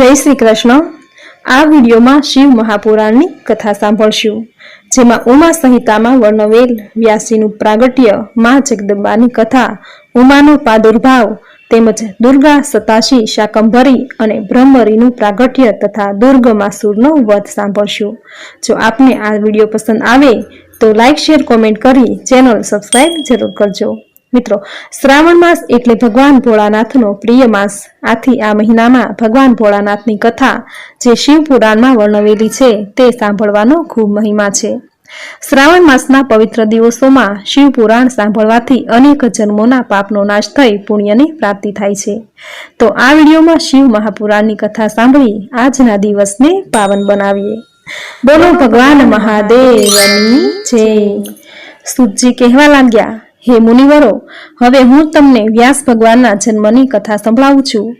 જય શ્રી કૃષ્ણ. આ વિડીયોમાં શિવ મહાપુરાણની કથા સાંભળશું, જેમાં ઉમા સંહિતામાં વર્ણવેલ વ્યાસીનું પ્રાગટ્ય મા જગદંબાની કથા, ઉમાનો પ્રાદુર્ભાવ તેમજ દુર્ગા સતાશી શાકંભરી અને બ્રહ્મરીનું પ્રાગટ્ય તથા દુર્ગમાસુરનો વધ સાંભળશું. જો આપને આ વીડિયો પસંદ આવે તો લાઇક શેર, કોમેન્ટ કરી ચેનલ સબસ્ક્રાઈબ જરૂર કરજો. મિત્રો, શ્રાવણ માસ એટલે ભગવાન ભોળાનાથનો પ્રિય માસ. આથી આ મહિનામાં ભગવાન ભોળાનાથની કથા જે શિવપુરાણમાં વર્ણવેલી છે તે સાંભળવાનો ખૂબ મહિમા છે. શ્રાવણ માસના પવિત્ર દિવસોમાં શિવ પુરાણ સાંભળવાથી અનેક જન્મોના પાપનો નાશ થઈ પુણ્યની પ્રાપ્તિ થાય છે. તો આ વિડીયોમાં શિવ મહાપુરાણની કથા સાંભળી આજના દિવસને પાવન બનાવીએ. બોલો ભગવાન મહાદેવની જય. સુજી કહેવા લાગ્યા હે મુનિવરો, હવે હું તમને વ્યાસ ભગવાનના જન્મની કથા સંભળાવું છું.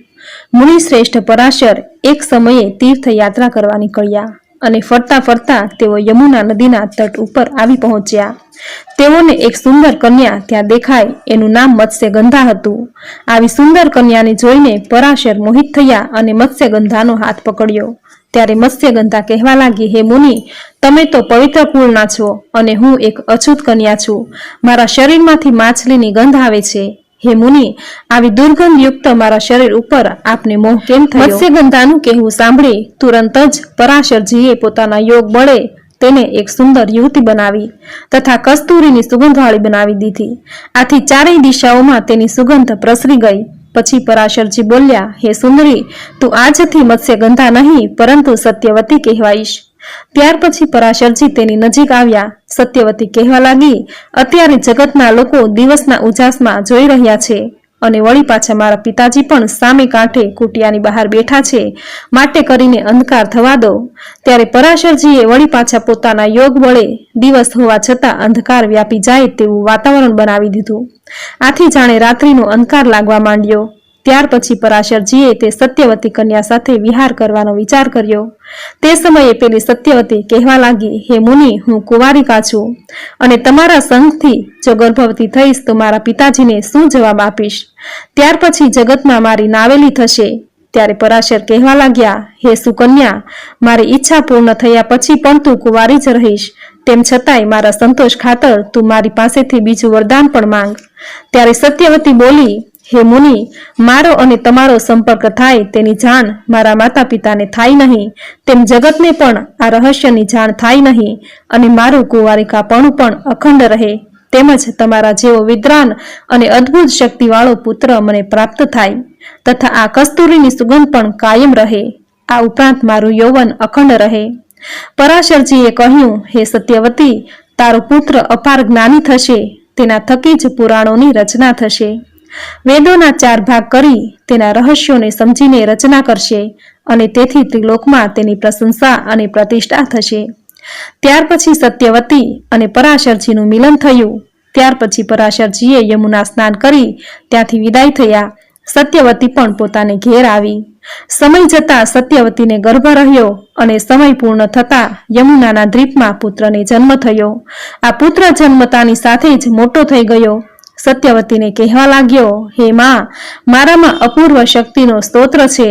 મુનિ શ્રેષ્ઠ પરાશર એક સમયે તીર્થયાત્રા કરવા નીકળ્યા અને ફરતા ફરતા તેઓ યમુના નદીના તટ ઉપર આવી પહોંચ્યા. તેઓને એક સુંદર કન્યા ત્યાં દેખાય, એનું નામ મત્સ્યગંધા હતું. આવી સુંદર કન્યાને જોઈને પરાશર મોહિત થયા અને મત્સ્યગંધાનો હાથ પકડ્યો. ત્યારે મત્સ્યગંધા કહેવા લાગી, હે મુનિ, તમે તો પવિત્ર કુળના છો અને હું એક અછૂત કન્યા છું. મારા શરીરમાંથી માછલીની ગંધ આવે છે. હે મુનિ, આવી દુર્ગંધયુક્ત મારા શરીર ઉપર આપને મોહ કેમ થયો? મત્સ્યગંધાનું કહેવું સાંભળી તુરંત જ પરાશરજીએ પોતાના યોગ બળે તેને એક સુંદર યુવતી બનાવી તથા કસ્તુરીની સુગંધવાળી બનાવી દીધી. આથી ચારેય દિશાઓમાં તેની સુગંધ પ્રસરી ગઈ. પછી પરાશરજી બોલ્યા, હે સુંદરી, તું આજથી મત્સ્યગંધા નહીં, પરંતુ સત્યવતી કહેવાઈશ. ત્યાર પછી પરાશરજી તેની નજીક આવ્યા. સત્યવતી કહેવા લાગી, અત્યારે જગતના લોકો દિવસના ઉજાસમાં જોઈ રહ્યા છે. અને વળી પાછા મારા પિતાજી પણ સામે કાંઠે કુટિયાની બહાર બેઠા છે. માટે કરીને અંધકાર થવા દો. ત્યારે પરાશરજીએ વળી પાછા પોતાના યોગ વડે દિવસ હોવા છતાં અંધકાર વ્યાપી જાય તેવું વાતાવરણ બનાવી દીધું. આથી જાણે રાત્રિનો અંધકાર લાગવા માંડ્યો. ત્યાર પછી પરાશરજીએ તે સત્યવતી કન્યા સાથે વિહાર કરવાનો વિચાર કર્યો. તે સમયે પેલી સત્યવતી કહેવા લાગી, હે મુનિ, હું કુંવારિકા છું અને તમારા સંઘથી જો ગર્ભવતી થઈશ તો મારા પિતાજીને શું જવાબ આપીશ? ત્યાર પછી જગતમાં મારી નાવેલી થશે. ત્યારે પરાશર કહેવા લાગ્યા, હે સુકન્યા, મારી ઈચ્છા પૂર્ણ થયા પછી પણ તું કુંવારી જ રહીશ. તેમ છતાંય મારા સંતોષ ખાતર તું મારી પાસેથી બીજું વરદાન પણ માંગ. ત્યારે સત્યવતી બોલી હે મુનિ, મારો અને તમારો સંપર્ક થાય તેની જાણ મારા માતા પિતાને થાય નહીં. તેમ જગતને પણ આ રહસ્યની જાણ થાય નહીં અને મારું કુંવારિકાપણું પણ અખંડ રહે. તેમજ તમારા જેવો વિદ્રાન અને અદ્ભુત શક્તિવાળો પુત્ર મને પ્રાપ્ત થાય તથા આ કસ્તુરીની સુગંધ પણ કાયમ રહે. આ ઉપરાંત મારું યૌવન અખંડ રહે. પરાશરજીએ કહ્યું, હે સત્યવતી, તારો પુત્ર અપાર જ્ઞાની થશે. તેના થકી જ પુરાણોની રચના થશે. વેદોના ચાર ભાગ કરી તેના રહસ્યોને સમજીને રચના કરશે અને તેથી ત્રિલોકમાં તેની પ્રશંસા અને પ્રતિષ્ઠા થશે. ત્યાર પછી સત્યવતી અને પરાશરજીનું મિલન થયું. ત્યાર પછી પરાશરજીએ યમુના સ્નાન કરી ત્યાંથી વિદાય થયા. સત્યવતી પણ પોતાને ઘેર આવી. સમય જતા સત્યવતીને ગર્ભ રહ્યો અને સમય પૂર્ણ થતા યમુનાના દ્વીપમાં પુત્રને જન્મ થયો. આ પુત્ર જન્મતાની સાથે જ મોટો થઈ ગયો. સત્યવતીને કહેવા લાગ્યો, હે માં, મારામાં અપૂર્વ શક્તિનો સ્તોત્ર છે.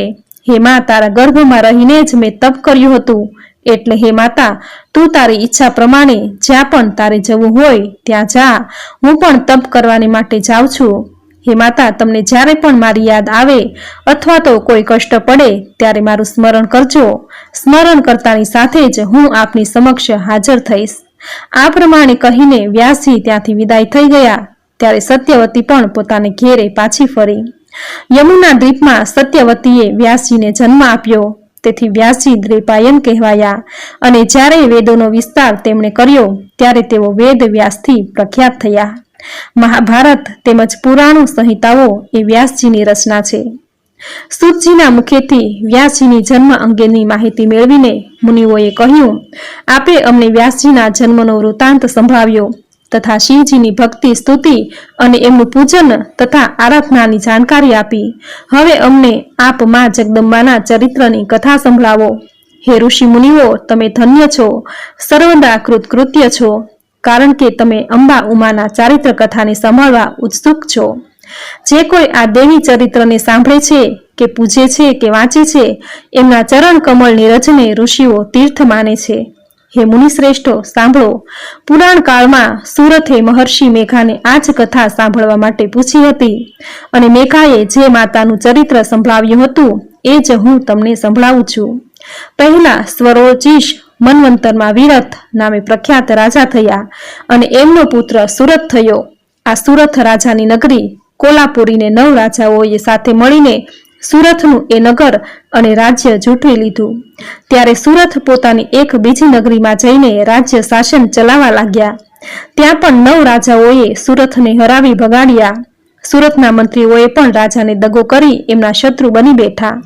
હે માં, તારા ગર્ભમાં રહીને જ મેં તપ કર્યું હતું. એટલે હે માતા, તું તારી ઈચ્છા પ્રમાણે જ્યાં પણ તારે જવું હોય, ત્યાં જા. હું પણ તપ કરવાની માટે જાઉં છું. હે માતા, તમને જ્યારે પણ મારી યાદ આવે અથવા તો કોઈ કષ્ટ પડે, ત્યારે મારું સ્મરણ કરજો. સ્મરણ કરતાની સાથે જ હું આપની સમક્ષ હાજર થઈશ. આ પ્રમાણે કહીને વ્યાસજી ત્યાંથી વિદાય થઈ ગયા. ત્યારે સત્યવતી પણ પોતાને ઘેરે પાછી ફરી. યમુના દ્વીપમાં સત્યવતીએ વ્યાસજીને જન્મ આપ્યો. તેથી વ્યાસજી દ્રેપાયન કહેવાયા અને જ્યારે વેદોનો વિસ્તાર તેમણે કર્યો, ત્યારે તેઓ વેદ વ્યાસથી પ્રખ્યાત થયા. મહાભારત તેમજ પુરાણો સંહિતાઓ એ વ્યાસજીની રચના છે. સુતજીના મુખેથી વ્યાસજીની જન્મ અંગેની માહિતી મેળવીને મુનિઓએ કહ્યું, આપે અમને વ્યાસજીના જન્મનો વૃત્તાંત સંભળાવ્યો. તથા શિવજીની ભક્તિ, સ્તુતિ અને એમનું પૂજન તથા આરાધનાની જાણકારી આપી. હવે અમને આપમાં જગદંબાના ચરિત્રની કથા સંભળાવો. હે ઋષિ મુનિઓ, તમે ધન્ય છો. સર્વદા કૃતકૃત્ય છો, કારણ કે તમે અંબા ઉમાના ચારિત્ર કથાને સંભાળવા ઉત્સુક છો. જે કોઈ આ દેવી ચરિત્રને સાંભળે છે કે પૂજે છે કે વાંચે છે, એમના ચરણ કમળની રજને ઋષિઓ તીર્થ માને છે. હે મુનિશ્રેષ્ઠો, સાંભળો. પુરાણ કાળમાં સુરથે મહર્ષિ મેઘાને આ જ કથા સાંભળવા માટે પૂછી હતી અને મેઘાએ જે માતાનું ચરિત્ર સંભળાવ્યું હતું, એ જ હું તમને સંભળાવું છું. પહેલા સ્વરોચિશ મનવંતરમાં વિરથ નામે પ્રખ્યાત રાજા થયા અને એમનો પુત્ર સુરત થયો. આ સુરત રાજાની નગરી કોલાપુરીને નવ રાજાઓએ સાથે મળીને સુરતનું એ નગર અને રાજ્ય જૂઠવી લીધું. ત્યારે સુરત પોતાની એક બીજી નગરીમાં જઈને રાજ્ય શાસન ચલાવવા લાગ્યા. ત્યાં પણ નવ રાજાઓએ સુરતને હરાવી ભગાડ્યા. સુરતના મંત્રીઓએ પણ રાજાને દગો કરી એમના શત્રુ બની બેઠા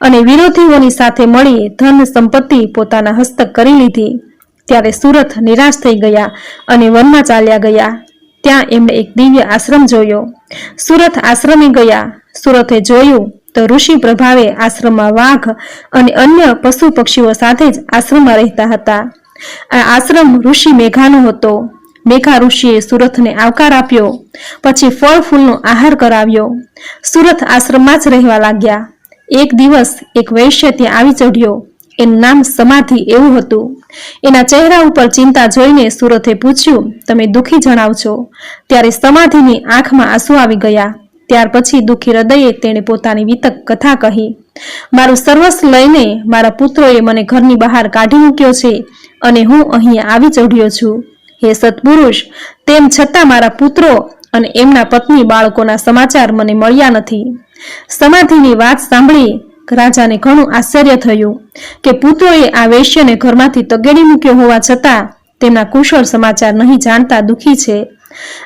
અને વિરોધીઓની સાથે મળી ધન સંપત્તિ પોતાના હસ્તક કરી લીધી. ત્યારે સુરત નિરાશ થઈ ગયા અને વનમાં ચાલ્યા ગયા. ત્યાં એમણે એક દિવ્ય આશ્રમ જોયો. સુરત આશ્રમે ગયા. સુરતે જોયું તો ઋષિ પ્રભાવે આશ્રમમાં વાઘ અને અન્ય પશુ પક્ષીઓ સાથે જ આશ્રમમાં રહેતા હતા. આ આશ્રમ ઋષિ મેઘાનો હતો. મેઘા ઋષિએ સુરતને આવકાર આપ્યો, પછી ફળ ફૂલનો આહાર કરાવ્યો. સુરત આશ્રમમાં જ રહેવા લાગ્યા. એક દિવસ એક વૈશ્ય ત્યાં આવી ચઢ્યો. એનું નામ સમાધિ એવું હતું. એના ચહેરા ઉપર ચિંતા જોઈને સુરતે પૂછ્યું, તમે દુઃખી જણાવ છો ત્યારે સમાધિની આંખમાં આંસુ આવી ગયા. ત્યાર પછી દુઃખી હૃદયે તેણે પોતાની વિતક કથા કહી, મારું સર્વસ્વ લઈને મારા પુત્રોએ મને ઘરની બહાર કાઢી મૂક્યો છે અને હું અહીંયા આવી ચઢ્યો છું. હે સત્પુરુષ, તેમ છતાં મારા પુત્રો અને એમના પત્ની બાળકોના સમાચાર મને મળ્યા નથી. સમાધિની વાત સાંભળી રાજાને ઘણું આશ્ચર્ય થયું કે પુત્રોએ આ વૈશ્યને ઘરમાંથી તગેડી મૂક્યો હોવા છતાં તેમના કુશળ સમાચાર નહીં જાણતા દુઃખી છે.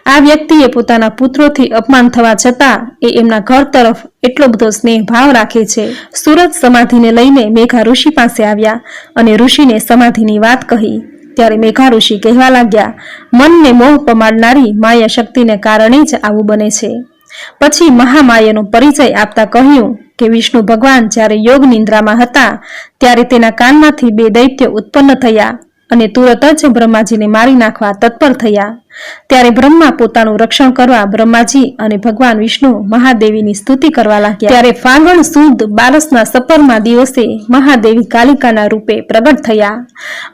આ વ્યક્તિએ પોતાના પુત્રોથી અપમાન થવા છતાં એ એમના ઘર તરફ એટલો બધો સ્નેહ ભાવ રાખે છે. સુરત સમાધિને લઈને મેઘા ઋષિ પાસે આવ્યા અને ઋષિને સમાધિની વાત કહી. ત્યારે મેઘા ઋષિ કહેવા લાગ્યા, મનને મોહ પમાડનારી માયા શક્તિને કારણે જ આવું બને છે. પછી મહામાયાનો પરિચય આપતા કહ્યું કે વિષ્ણુ ભગવાન જ્યારે યોગ નિંદ્રામાં હતા, ત્યારે તેના કાનમાંથી બે દૈત્ય ઉત્પન્ન થયા. અને તુરત જ બ્રહ્માજીને મારી નાખવા તત્પર થયા. ત્યારે બ્રહ્મા પોતાનું રક્ષણ કરવા બ્રહ્માજી અને ભગવાન વિષ્ણુ મહાદેવીની સ્તુતિ કરવા લાગ્યા. ત્યારે ફાગણ સુદ બારસના સપરમા દિવસે મહાદેવી કાલિકાના રૂપે પ્રગટ થયા.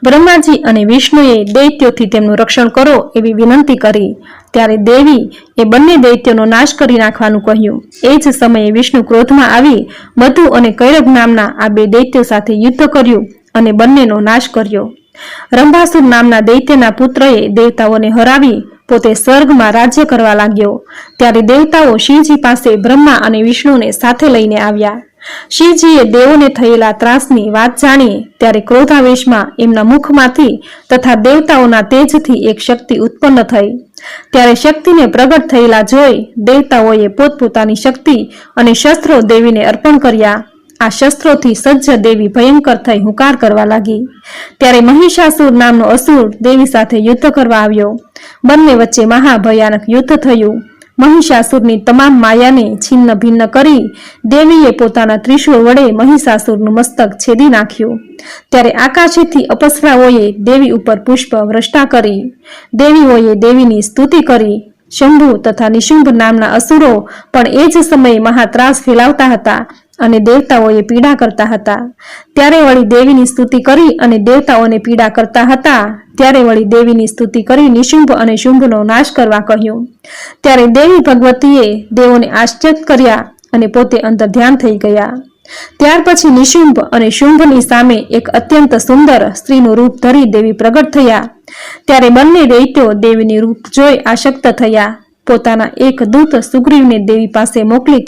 બ્રહ્માજી અને વિષ્ણુએ દૈત્યોથી તેમનું રક્ષણ કરો એવી વિનંતી કરી. ત્યારે દેવી એ બંને દૈત્યોનો નાશ કરી નાખવાનું કહ્યું. એ જ સમયે વિષ્ણુ ક્રોધમાં આવી, મધુ અને કૈરવ નામના આ બે દૈત્યો સાથે યુદ્ધ કર્યું અને બંનેનો નાશ કર્યો. રંભાસુર નામના દૈત્યના પુત્રએ દેવતાઓને હરાવી પોતે સ્વર્ગમાં રાજ્ય કરવા લાગ્યો. ત્યારે દેવતાઓ શિવજી પાસે બ્રહ્મા અને વિષ્ણુને સાથે લઈને આવ્યા. શિવજીએ દેવોને થયેલા ત્રાસની વાત જાણી. ત્યારે ક્રોધાવેશમાં એમના મુખમાંથી તથા દેવતાઓના તેજથી એક શક્તિ ઉત્પન્ન થઈ. ત્યારે શક્તિને પ્રગટ થયેલા જોઈ દેવતાઓએ પોતપોતાની શક્તિ અને શસ્ત્રો દેવીને અર્પણ કર્યા. આ શસ્ત્રોથી સજ્જ દેવી ભયંકર થઈ હુંકાર કરવા લાગી. ત્યારે મહિષાસુર નામનો અસુર દેવી સાથે યુદ્ધ કરવા આવ્યો. બંને વચ્ચે મહાભયાનક યુદ્ધ થયું. મહિષાસુરની તમામ માયાને છિન્ન ભિન્ન કરી દેવીએ પોતાના ત્રિશુળ વડે મહિષાસુરનું મસ્તક છેદી નાખ્યું. ત્યારે આકાશેથી અપસરાઓએ દેવી ઉપર પુષ્પ વૃષ્ટા કરી. દેવીઓએ દેવીની સ્તુતિ કરી. શંભુ તથા નિશુંભ નામના અસુરો પણ એ જ સમયે મહાત્રાસ ફેલાવતા હતા. અને દેવતાઓએ પીડા કરતા હતા. ત્યારે વળી દેવીની સ્તુતિ કરી અને દેવતાઓને પીડા કરતા હતા. ત્યારે વળી દેવીની સ્તુતિ કરી નિશુંભ અને શુંભનો નાશ કરવા કહ્યું. ત્યારે દેવી ભગવતીએ દેવોને આશ્ચર્ય કર્યા અને પોતે અંતર ધ્યાન થઈ ગયા. ત્યાર પછી નિશુંભ અને શુંભની સામે એક અત્યંત સુંદર સ્ત્રીનું રૂપ ધરી દેવી પ્રગટ થયા. ત્યારે બંને દૈત્યો દેવીની રૂપ જોઈ આશક્ત થયા. પોતાના એક દૂત સુગ્રીવને દેવી પાસે મોકલી